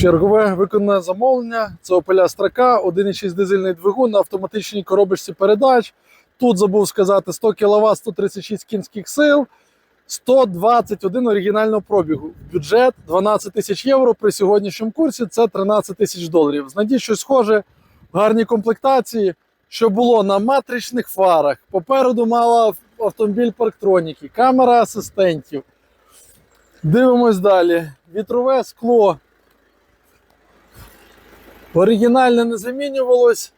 Чергове виконане замовлення. Це Opel Astra K, 1,6 дизельний двигун на автоматичній коробочці передач. Тут забув сказати 100 кВт, 136 кінських сил, 121 оригінального пробігу. Бюджет 12 тисяч євро. При сьогоднішньому курсі це 13 тисяч доларів. Знайдіть щось схоже в гарній комплектації, що було на матричних фарах. Попереду мала автомобіль парктроніки, камера асистентів. Дивимось далі. Вітрове скло. Оригінальне не замінювалось.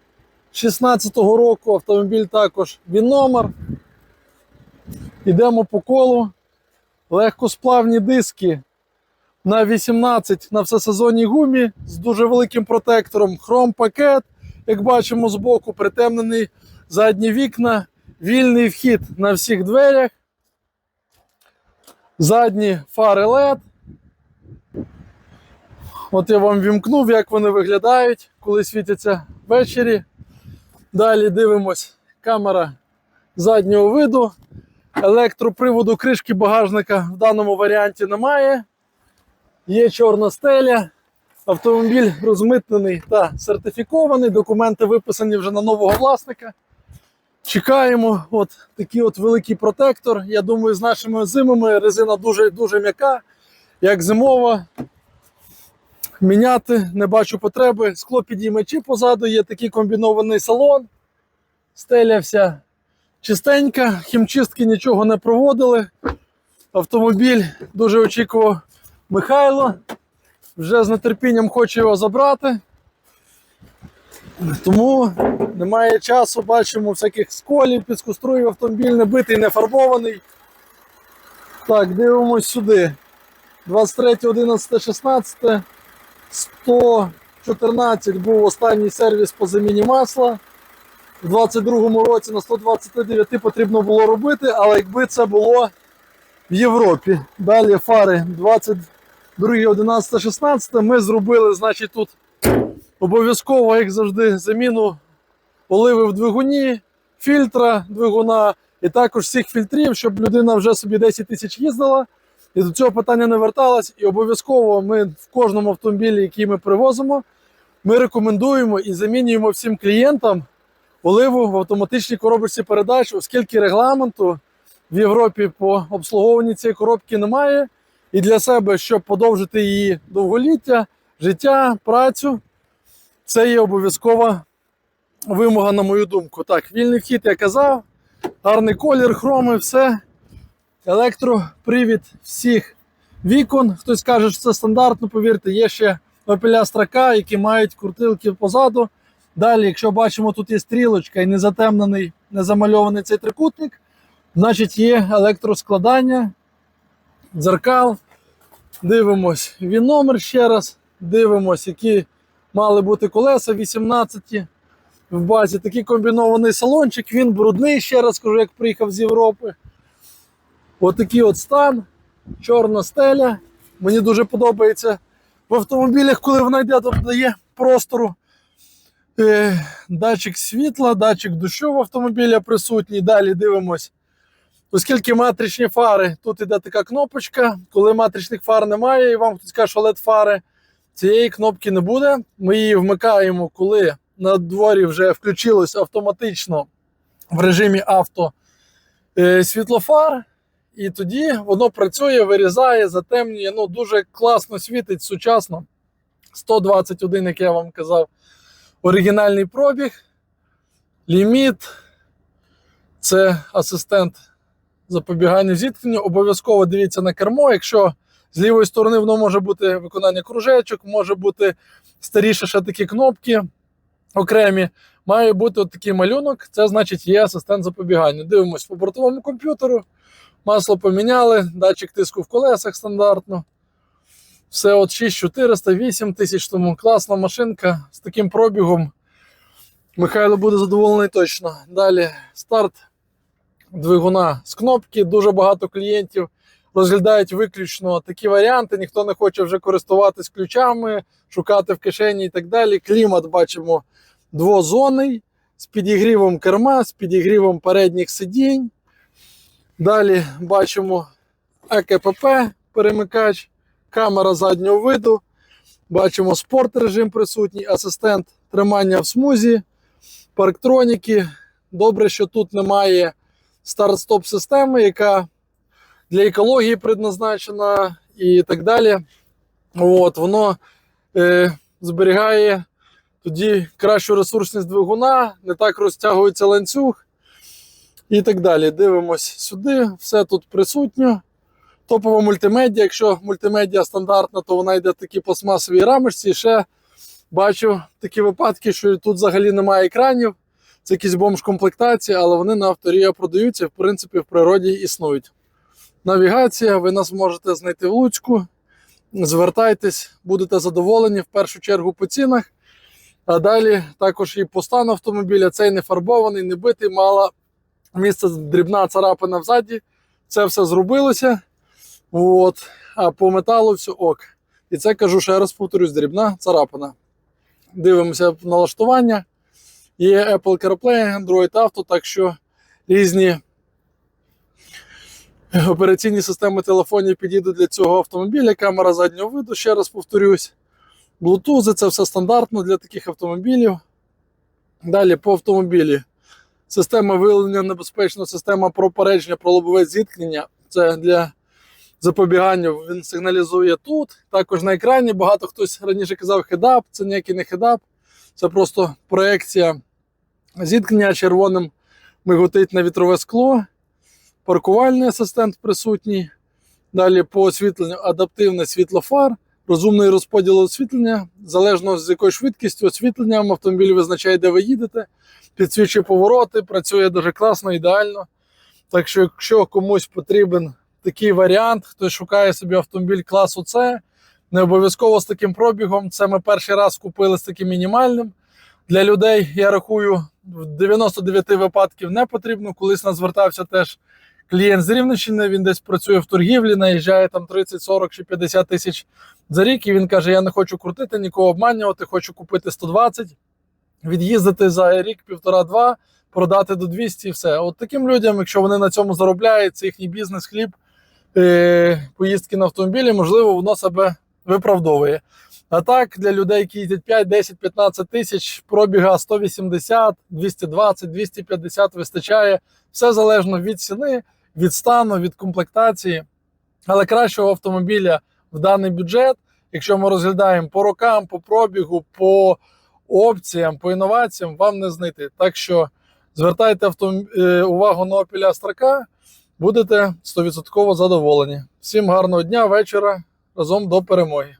16-го року автомобіль також він номер. Йдемо по колу. Легкосплавні диски на 18 на всесезонній гумі з дуже великим протектором. Хром пакет, як бачимо збоку, притемнений задні вікна, вільний вхід на всіх дверях. Задні фари LED. От я вам вімкнув, як вони виглядають, коли світяться ввечері. Далі дивимось камера заднього виду. Електроприводу кришки багажника в даному варіанті немає. Є чорна стеля. Автомобіль розмитнений та сертифікований. Документи виписані вже на нового власника. Чекаємо. От такий от великий протектор. Я думаю, з нашими зимами резина дуже дуже м'яка, як зимова. Міняти не бачу потреби. Скло підіймачі позаду, є такий комбінований салон. Стеля вся чистенька, хімчистки нічого не проводили. Автомобіль дуже очікував Михайло. Вже з нетерпінням хоче його забрати. Тому немає часу, бачимо всяких сколів, підскоструїв автомобіль не битий, не фарбований. Так, дивимось сюди. 23, 11, 16. 114 був останній сервіс по заміні масла. У 22-му році на 129 потрібно було робити, але якби це було в Європі. Далі фари 22, 11, 16 ми зробили, значить, тут обов'язково, як завжди, заміну оливи в двигуні, фільтра двигуна і також всіх фільтрів, щоб людина вже собі 10 тисяч їздила. І до цього питання не верталось. І обов'язково ми в кожному автомобілі, який ми привозимо, ми рекомендуємо і замінюємо всім клієнтам оливу в автоматичній коробці передач, оскільки регламенту в Європі по обслуговуванні цієї коробки немає. І для себе, щоб подовжити її довголіття, життя, працю, це є обов'язкова вимога, на мою думку. Так, вільний вхід, я казав, гарний колір, хроми, все. Електропривід всіх вікон. Хтось каже, що це стандартно, повірте, є ще Astra K, які мають крутилки позаду. Далі, якщо бачимо, тут є стрілочка і не затемнений, не замальований цей трикутник, значить є електроскладання, дзеркал. Дивимось він номер ще раз. Дивимось, які мали бути колеса 18 в базі. Такий комбінований салончик, він брудний, ще раз кажу, як приїхав з Європи. Отакий от стан, чорна стеля. Мені дуже подобається в автомобілях, коли вона йде, то дає простору. Е, датчик світла, датчик дощу в автомобілі присутній. Далі дивимось. Оскільки матричні фари, тут іде така кнопочка. Коли матричних фар немає, і вам хтось каже, що LED фари, цієї кнопки не буде. Ми її вмикаємо, коли на дворі вже включилось автоматично в режимі авто е, світлофар. І тоді воно працює, вирізає, затемнює. Ну, дуже класно світить, сучасно. 121, як я вам казав, оригінальний пробіг. Ліміт. Це асистент запобігання зіткненню. Обов'язково дивіться на кермо. Якщо з лівої сторони воно може бути виконання кружечок, може бути старіше ще такі кнопки окремі. Має бути от такий малюнок, це значить є асистент запобігання. Дивимось по бортовому комп'ютеру. Масло поміняли, датчик тиску в колесах стандартно. Все от 6400, 8 тисяч, тому класна машинка з таким пробігом. Михайло буде задоволений точно. Далі старт двигуна з кнопки. Дуже багато клієнтів розглядають виключно такі варіанти. Ніхто не хоче вже користуватись ключами, шукати в кишені і так далі. Клімат бачимо двозонний з підігрівом керма, з підігрівом передніх сидінь. Далі бачимо ЕКПП, перемикач, камера заднього виду, Бачимо спорт режим присутній, асистент тримання в смузі, парктроніки. Добре, що тут немає старт-стоп системи, яка для екології предназначена і так далі. От, воно е, зберігає тоді кращу ресурсність двигуна, не так розтягується ланцюг і так далі. Дивимось сюди, все тут присутньо. Топова мультимедіа. Якщо мультимедіа стандартна, то вона йде в такій пластмасовій рамочці. І ще бачу такі випадки, що тут взагалі немає екранів. Це якісь бомж-комплектації, але вони на авторія продаються, в принципі, в природі існують. Навігація, ви нас можете знайти в Луцьку. Звертайтесь, будете задоволені в першу чергу по цінах. А далі також і по стану автомобіля. Цей не фарбований, не битий, мала місце дрібна царапина взаді. Це все зробилося. От. А по металу все ок. І це кажу, ще раз повторюсь, дрібна царапина. Дивимося налаштування. Є Apple CarPlay, Android Auto, так що різні операційні системи телефонів підійдуть для цього автомобіля. Камера заднього виду, ще раз повторюсь. Bluetooth, це все стандартно для таких автомобілів. Далі по автомобілі. Система виявлення небезпечного, система про попередження про лобове зіткнення. Це для запобігання. Він сигналізує тут. Також на екрані багато хтось раніше казав хедап. Це ніякий не хедап. Це просто проекція зіткнення червоним миготить на вітрове скло. Паркувальний асистент присутній. Далі по освітленню адаптивне світло фар, розумний розподіл освітлення. Залежно з якою швидкістю освітленням автомобіль визначає, де ви їдете, підсвічує повороти, працює дуже класно, ідеально. Так що, якщо комусь потрібен такий варіант, хтось шукає собі автомобіль класу С, не обов'язково з таким пробігом. Це ми перший раз купили з таким мінімальним. Для людей, я рахую, в 99 випадків не потрібно. Колись нас звертався теж клієнт з Рівненщини, він десь працює в торгівлі, наїжджає там 30, 40 чи 50 тисяч за рік. І він каже: Я не хочу крутити, нікого обманювати, хочу купити 120, від'їздити за рік, півтора-два, продати до 200 і все. От таким людям, якщо вони на цьому заробляють, це їхній бізнес, хліб, е- поїздки на автомобілі, можливо, воно себе виправдовує. А так, для людей, які їздять 5, 10, 15 тисяч, пробіга 180, 220, 250 вистачає. Все залежно від ціни, від стану, від комплектації. Але кращого автомобіля в даний бюджет, якщо ми розглядаємо по рокам, по пробігу, по опціям, по інноваціям, вам не знайти. Так що звертайте автом... е, увагу на Opel Astra будете 100% задоволені. Всім гарного дня, вечора, разом до перемоги.